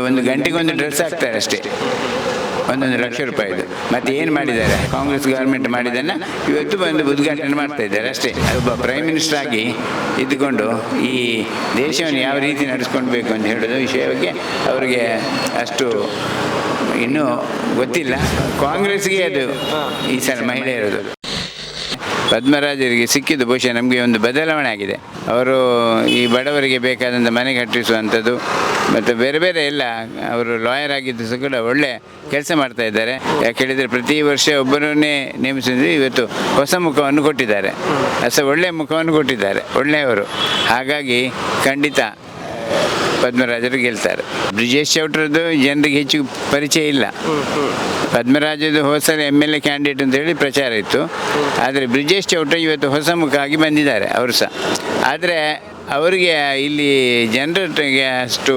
ಒಂದು ಗಂಟೆಗೆ ಒಂದು ಡ್ರೆಸ್ ಹಾಕ್ತಾರೆ ಅಷ್ಟೇ. ಒಂದೊಂದು ಲಕ್ಷ ರೂಪಾಯಿದು ಮತ್ತೆ ಏನು ಮಾಡಿದ್ದಾರೆ? ಕಾಂಗ್ರೆಸ್ ಗೌರ್ಮೆಂಟ್ ಮಾಡಿದ್ದನ್ನು ಇವತ್ತು ಬಂದು ಉದ್ಘಾಟನೆ ಮಾಡ್ತಾ ಇದ್ದಾರೆ ಅಷ್ಟೇ. ಒಬ್ಬ ಪ್ರೈಮ್ ಮಿನಿಸ್ಟರ್ ಆಗಿ ಇದ್ದುಕೊಂಡು ಈ ದೇಶವನ್ನು ಯಾವ ರೀತಿ ನಡೆಸ್ಕೊಳ್ಬೇಕು ಅಂತ ಹೇಳೋದು ವಿಷಯ ಬಗ್ಗೆ ಅವರಿಗೆ ಅಷ್ಟು ಇನ್ನೂ ಗೊತ್ತಿಲ್ಲ. ಕಾಂಗ್ರೆಸ್ಗೆ ಅದು ಈ ಸಲ ಮಹಿಳೆ ಇರೋದು ಪದ್ಮರಾಜರಿಗೆ ಸಿಕ್ಕಿದ್ದು ಬಹುಶಃ ನಮಗೆ ಒಂದು ಬದಲಾವಣೆ ಆಗಿದೆ. ಅವರು ಈ ಬಡವರಿಗೆ ಬೇಕಾದಂಥ ಮನೆ ಕಟ್ಟಿಸುವಂಥದ್ದು, ಮತ್ತು ಬೇರೆ ಬೇರೆ ಎಲ್ಲ ಅವರು ಲಾಯರ್ ಆಗಿದ್ದು ಸಹ ಕೂಡ ಒಳ್ಳೆ ಕೆಲಸ ಮಾಡ್ತಾ ಇದ್ದಾರೆ. ಯಾಕೆ ಹೇಳಿದರೆ ಪ್ರತಿ ವರ್ಷ ಒಬ್ಬರನ್ನೇ ನೇಮಿಸಿದ್ರೆ ಇವತ್ತು ಹೊಸ ಮುಖವನ್ನು ಕೊಟ್ಟಿದ್ದಾರೆ. ಹೊಸ ಒಳ್ಳೆಯ ಮುಖವನ್ನು ಕೊಟ್ಟಿದ್ದಾರೆ, ಒಳ್ಳೆಯವರು. ಹಾಗಾಗಿ ಖಂಡಿತ ಪದ್ಮರಾಜರು ಗೆಲ್ತಾರೆ. ಬ್ರಿಜೇಶ್ ಚೌಟ್ರದ್ದು ಜನರಿಗೆ ಹೆಚ್ಚು ಪರಿಚಯ ಇಲ್ಲ. ಪದ್ಮರಾಜದು ಹೊಸ ಎಂ ಎಲ್ ಎ ಕ್ಯಾಂಡಿಡೇಟ್ ಅಂತ ಹೇಳಿ ಪ್ರಚಾರ ಇತ್ತು. ಆದರೆ ಬ್ರಿಜೇಶ್ ಚೌಟ್ರ ಇವತ್ತು ಹೊಸ ಮುಖ ಆಗಿ ಬಂದಿದ್ದಾರೆ ಅವರು ಸಹ. ಆದರೆ ಅವರಿಗೆ ಇಲ್ಲಿ ಜನರಿಗೆ ಅಷ್ಟು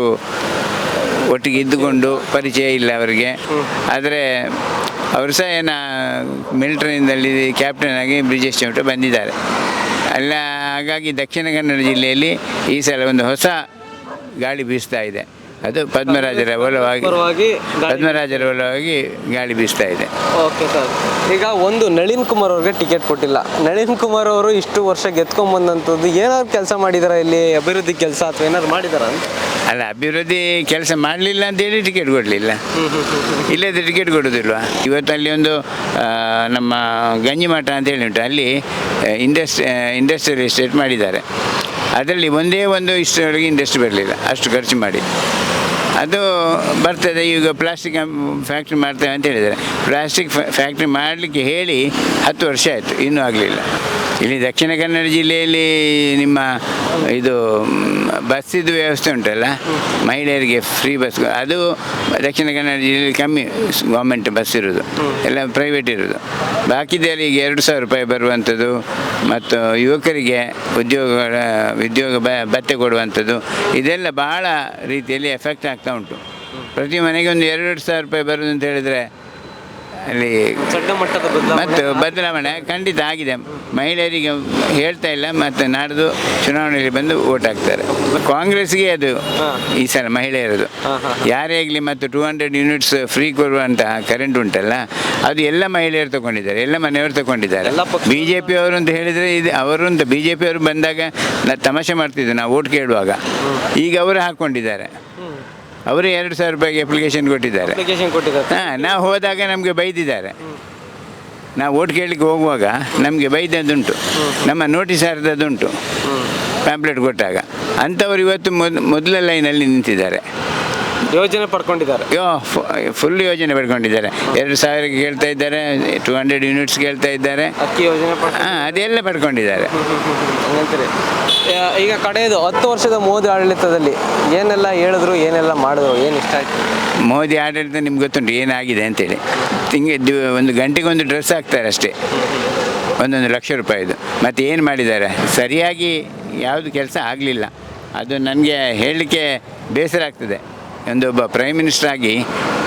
ಒಟ್ಟಿಗೆ ಇದ್ದುಕೊಂಡು ಪರಿಚಯ ಇಲ್ಲ ಅವರಿಗೆ. ಆದರೆ ಅವರು ಸಹ ಏನ ಮಿಲಿಟರಿಯಿಂದಲ್ಲಿ ಕ್ಯಾಪ್ಟನ್ ಆಗಿ ಬ್ರಿಜೇಶ್ ಚೌಟ ಬಂದಿದ್ದಾರೆ. ಅಲ್ಲ, ಹಾಗಾಗಿ ದಕ್ಷಿಣ ಕನ್ನಡ ಜಿಲ್ಲೆಯಲ್ಲಿ ಈ ಸಲ ಒಂದು ಹೊಸ ಗಾಳಿ ಬೀಸ್ತಾ ಇದೆ. ಅದು ಪದ್ಮರಾಜರ ಒಲವಾಗಿ ಪರವಾಗಿ ಗಾಳಿ- ಪದ್ಮರಾಜರ ಒಲವಾಗಿ ಗಾಳಿ ಬೀಸ್ತಾ ಇದೆ. Okay sir. ಈಗ ಒಂದು ನಳಿನ್ ಕುಮಾರ್ ಅವ್ರಿಗೆ ಟಿಕೆಟ್ ಕೊಟ್ಟಿಲ್ಲ. ನಳಿನ್ ಕುಮಾರ್ ಅವರು ಇಷ್ಟು ವರ್ಷ ಗೆದ್ಕೊಂಡ್ ಬಂದಂಥದ್ದು ಏನಾದ್ರು ಕೆಲಸ ಮಾಡಿದಾರ ಇಲ್ಲಿ ಅಭಿವೃದ್ಧಿ ಕೆಲಸ ಅಥವಾ ಏನಾದ್ರು ಮಾಡಿದಾರ ಅಂತ? ಅಲ್ಲ, ಅಭಿವೃದ್ಧಿ ಕೆಲಸ ಮಾಡಲಿಲ್ಲ ಅಂತೇಳಿ ಟಿಕೆಟ್ ಕೊಡಲಿಲ್ಲ. ಇಲ್ಲದೆ ಟಿಕೆಟ್ ಕೊಡೋದಿಲ್ವಾ? ಇವತ್ತು ಅಲ್ಲಿ ಒಂದು ನಮ್ಮ ನಮ್ಮ ಗಂಜಿಮಠ ಅಂತೇಳಿ ಉಂಟು ಅಲ್ಲಿ ಇಂಡಸ್ಟ್ರಿ ಇಂಡಸ್ಟ್ರಿಯಲ್ ಎಸ್ಟೇಟ್ ಮಾಡಿದ್ದಾರೆ. ಅದರಲ್ಲಿ ಒಂದೇ ಒಂದು ಇಷ್ಟರೊಳಗೆ ಇಂಡಸ್ಟ್ರಿ ಬರಲಿಲ್ಲ, ಅಷ್ಟು ಖರ್ಚು ಮಾಡಿ. ಅದು ಬರ್ತದೆ, ಈಗ ಪ್ಲಾಸ್ಟಿಕ್ ಫ್ಯಾಕ್ಟ್ರಿ ಮಾಡ್ತೇವೆ ಅಂತ ಹೇಳಿದ್ದಾರೆ. ಪ್ಲಾಸ್ಟಿಕ್ ಫ್ಯಾಕ್ಟ್ರಿ ಮಾಡಲಿಕ್ಕೆ ಹೇಳಿ ಹತ್ತು ವರ್ಷ ಆಯಿತು, ಇನ್ನೂ ಆಗಲಿಲ್ಲ. ಇಲ್ಲಿ ದಕ್ಷಿಣ ಕನ್ನಡ ಜಿಲ್ಲೆಯಲ್ಲಿ ನಿಮ್ಮ ಇದು ಬಸ್ಸಿದ್ದು ವ್ಯವಸ್ಥೆ ಉಂಟಲ್ಲ? ಮಹಿಳೆಯರಿಗೆ ಫ್ರೀ ಬಸ್ ಅದು ದಕ್ಷಿಣ ಕನ್ನಡ ಜಿಲ್ಲೆಯಲ್ಲಿ ಕಮ್ಮಿ ಗೌರ್ಮೆಂಟ್ ಬಸ್ ಇರೋದು. ಎಲ್ಲ ಪ್ರೈವೇಟ್ ಇರೋದು. ಬಾಕಿದವರಿಗೆ ಎರಡು ಸಾವಿರ ರೂಪಾಯಿ ಬರುವಂಥದ್ದು ಮತ್ತು ಯುವಕರಿಗೆ ಉದ್ಯೋಗಗಳ, ಉದ್ಯೋಗ ಬ, ಭತ್ತೆ ಕೊಡುವಂಥದ್ದು, ಇದೆಲ್ಲ ಬಹಳ ರೀತಿಯಲ್ಲಿ ಎಫೆಕ್ಟ್ ಆಗ್ತಾ ಉಂಟು. ಪ್ರತಿ ಮನೆಗೆ ಒಂದು ಎರಡು ಸಾವಿರ ರೂಪಾಯಿ ಬರೋದು ಅಂತ ಹೇಳಿದರೆ ಅಲ್ಲಿ ಸಣ್ಣ ಮಟ್ಟದ ಬದಲಾವಣೆ. ಮತ್ತು ಬದಲಾವಣೆ ಖಂಡಿತ ಆಗಿದೆ. ಮಹಿಳೆಯರಿಗೆ ಹೇಳ್ತಾ ಇಲ್ಲ ಮತ್ತು ನಾಡ್ದು ಚುನಾವಣೆಯಲ್ಲಿ ಬಂದು ಓಟ್ ಹಾಕ್ತಾರೆ. ಕಾಂಗ್ರೆಸ್ಗೆ ಅದು ಈ ಸಲ ಮಹಿಳೆಯರದು. ಯಾರೇ ಆಗಲಿ ಮತ್ತು ಟೂ ಹಂಡ್ರೆಡ್ ಯೂನಿಟ್ಸ್ ಫ್ರೀ ಕೊಡುವಂತಹ ಕರೆಂಟ್ ಉಂಟಲ್ಲ ಅದು ಎಲ್ಲ ಮಹಿಳೆಯರು ತಗೊಂಡಿದ್ದಾರೆ ಎಲ್ಲ ಮನೆಯವರು ತಗೊಂಡಿದ್ದಾರೆ. ಬಿ ಜೆ ಪಿ ಅವರು ಅಂತ ಹೇಳಿದರೆ ಇದು ಅವರು ಅಂತ ಬಿ ಜೆ ಪಿ ಅವರು ಬಂದಾಗ ನಾ ತಮಾಷೆ ಮಾಡ್ತಿದ್ದೆ ನಾವು ಓಟ್ ಕೇಳುವಾಗ. ಈಗ ಅವರು ಹಾಕ್ಕೊಂಡಿದ್ದಾರೆ ಅವರು ಎರಡು ಸಾವಿರ ರೂಪಾಯಿಗೆ ಅಪ್ಲಿಕೇಶನ್ ಕೊಟ್ಟಿದ್ದಾರೆ. ಅಪ್ಲಿಕೇಶನ್ ಕೊಟ್ಟಿದ್ದಾರೆ. ಹಾಂ ನಾವು ಹೋದಾಗ ನಮಗೆ ಬೈದಿದ್ದಾರೆ. ನಾವು ಓಟ್ ಕೇಳಲಿಕ್ಕೆ ಹೋಗುವಾಗ ನಮಗೆ ಬೈದದ್ದುಂಟು. ನಮ್ಮ ನೋಟಿಸ್ ಹರಿದದ್ದುಂಟು. ಪ್ಯಾಂಪ್ಲೆಟ್ ಕೊಟ್ಟಾಗ. ಅಂಥವ್ರು ಇವತ್ತು ಮೊದ್ ಮೊದಲ ಲೈನಲ್ಲಿ ನಿಂತಿದ್ದಾರೆ. ಯೋಜನೆ ಪಡ್ಕೊಂಡಿದ್ದಾರೆ. ಫುಲ್ ಯೋಜನೆ ಪಡ್ಕೊಂಡಿದ್ದಾರೆ. ಎರಡು ಸಾವಿರಕ್ಕೆ ಕೇಳ್ತಾ ಇದ್ದಾರೆ ಟು ಹಂಡ್ರೆಡ್ ಯೂನಿಟ್ಸ್ ಕೇಳ್ತಾ ಇದ್ದಾರೆ. ಅಕ್ಕಿ ಯೋಜನೆ ಹಾಂ ಅದೆಲ್ಲ ಪಡ್ಕೊಂಡಿದ್ದಾರೆ. ಹಂಗಂತೀರಿ. ಯಾ- ಈಗ ಕಡೆಯದು ಹತ್ತು ವರ್ಷದ ಮೋದಿ ಆಡಳಿತದಲ್ಲಿ ಏನೆಲ್ಲ ಹೇಳಿದ್ರು ಏನೆಲ್ಲ ಮಾಡಿದ್ರು ಏನು ಇಷ್ಟ ಆಯ್ತು? ಮೋದಿ ಆಡಳಿತ ನಿಮ್ಗೆ ಗೊತ್ತುಂಟು ಏನಾಗಿದೆ ಅಂತೇಳಿ. ತಿಂಗೆ ದಿ- ಒಂದು ಗಂಟೆಗೆ ಒಂದು ಡ್ರೆಸ್ ಹಾಕ್ತಾರೆ ಅಷ್ಟೇ. ಒಂದೊಂದು ಲಕ್ಷ ರೂಪಾಯಿದು. ಮತ್ತು ಏನು ಮಾಡಿದ್ದಾರೆ? ಸರಿಯಾಗಿ ಯಾವುದು ಕೆಲಸ ಆಗಲಿಲ್ಲ. ಅದು ನನಗೆ ಹೇಳಲಿಕ್ಕೆ ಬೇಸರ ಆಗ್ತದೆ. ಒಂದು ಒಬ್ಬ ಪ್ರೈಮ್ ಮಿನಿಸ್ಟರ್ ಆಗಿ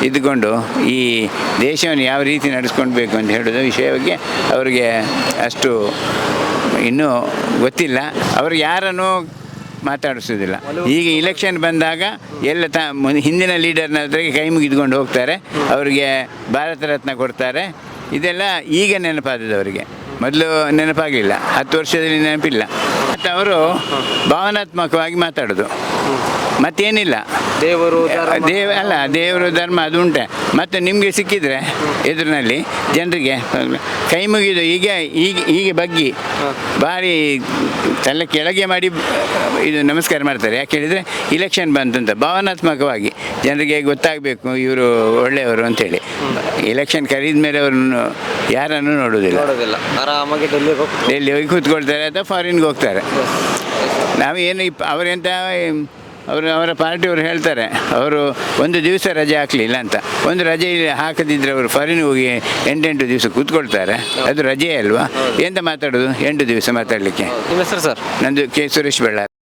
ಇದ್ದುಕೊಂಡು ಈ ದೇಶವನ್ನು ಯಾವ ರೀತಿ ನಡೆಸ್ಕೊಳ್ಬೇಕು ಅಂತ ಹೇಳೋದು ವಿಷಯ ಬಗ್ಗೆ ಅವರಿಗೆ ಅಷ್ಟು ಇನ್ನೂ ಗೊತ್ತಿಲ್ಲ. ಅವರು ಯಾರನ್ನು ಮಾತಾಡಿಸೋದಿಲ್ಲ ಈಗ ಇಲೆಕ್ಷನ್ ಬಂದಾಗ ಎಲ್ಲ ತ ಹಿಂದಿನ ಲೀಡರ್ನ ಹತ್ರಕ್ಕೆ ಕೈ ಮುಗಿದುಕೊಂಡು ಹೋಗ್ತಾರೆ. ಅವರಿಗೆ ಭಾರತ ರತ್ನ ಕೊಡ್ತಾರೆ. ಇದೆಲ್ಲ ಈಗ ನೆನಪಾದದ್ದು ಅವರಿಗೆ ಮೊದಲು ನೆನಪಾಗಲಿಲ್ಲ. ಹತ್ತು ವರ್ಷದಲ್ಲಿ ನೆನಪಿಲ್ಲ. ಮತ್ತು ಅವರು ಭಾವನಾತ್ಮಕವಾಗಿ ಮಾತಾಡೋದು. ಮತ್ತೇನಿಲ್ಲ. ದೇವರು ದೇವ ಅಲ್ಲ ದೇವರು ಧರ್ಮ ಅದು ಉಂಟೆ. ಮತ್ತು ನಿಮಗೆ ಸಿಕ್ಕಿದರೆ ಎದುರಿನಲ್ಲಿ ಜನರಿಗೆ ಕೈ ಮುಗಿದು ಈಗ ಈಗ ಹೀಗೆ ಬಗ್ಗಿ ಭಾರಿ ತಲೆ ಕೆಳಗೆ ಮಾಡಿ ಇದು ನಮಸ್ಕಾರ ಮಾಡ್ತಾರೆ. ಯಾಕೆ ಹೇಳಿದರೆ ಇಲೆಕ್ಷನ್ ಬಂತಂತ ಭಾವನಾತ್ಮಕವಾಗಿ ಜನರಿಗೆ ಗೊತ್ತಾಗಬೇಕು ಇವರು ಒಳ್ಳೆಯವರು ಅಂತೇಳಿ ಇಲೆಕ್ಷನ್ ಕರೀದ ಮೇಲೆ ಅವ್ರನ್ನು ಯಾರನ್ನು ನೋಡೋದಿಲ್ಲ. ಆರಾಮಾಗಿ ಡೆಲ್ಲಿ ಹೋಗಿ ಕೂತ್ಕೊಳ್ತಾರೆ ಅಥವಾ ಫಾರಿನ್ಗೆ ಹೋಗ್ತಾರೆ. ನಾವು ಏನು ಅವರೆಂತ ಅವರು ಅವರ ಪಾರ್ಟಿಯವರು ಹೇಳ್ತಾರೆ ಅವರು ಒಂದು ದಿವಸ ರಜೆ ಹಾಕಲಿಲ್ಲ ಅಂತ. ಒಂದು ರಜೆ ಹಾಕದಿದ್ದರೆ ಅವರು ಫಾರಿನ್ ಹೋಗಿ ಎಂಟೆಂಟು ದಿವಸ ಕೂತ್ಕೊಳ್ತಾರೆ. ಅದು ರಜೆ ಅಲ್ವಾ? ಎಂತ ಮಾತಾಡೋದು? ಎಂಟು ದಿವಸ ಮಾತಾಡಲಿಕ್ಕೆ. ನಿಮ್ಮ ಹೆಸರು ಸರ್? ನಂದು ಕೆ ಸುರೇಶ್ ಬಳ್ಳಾರಿ.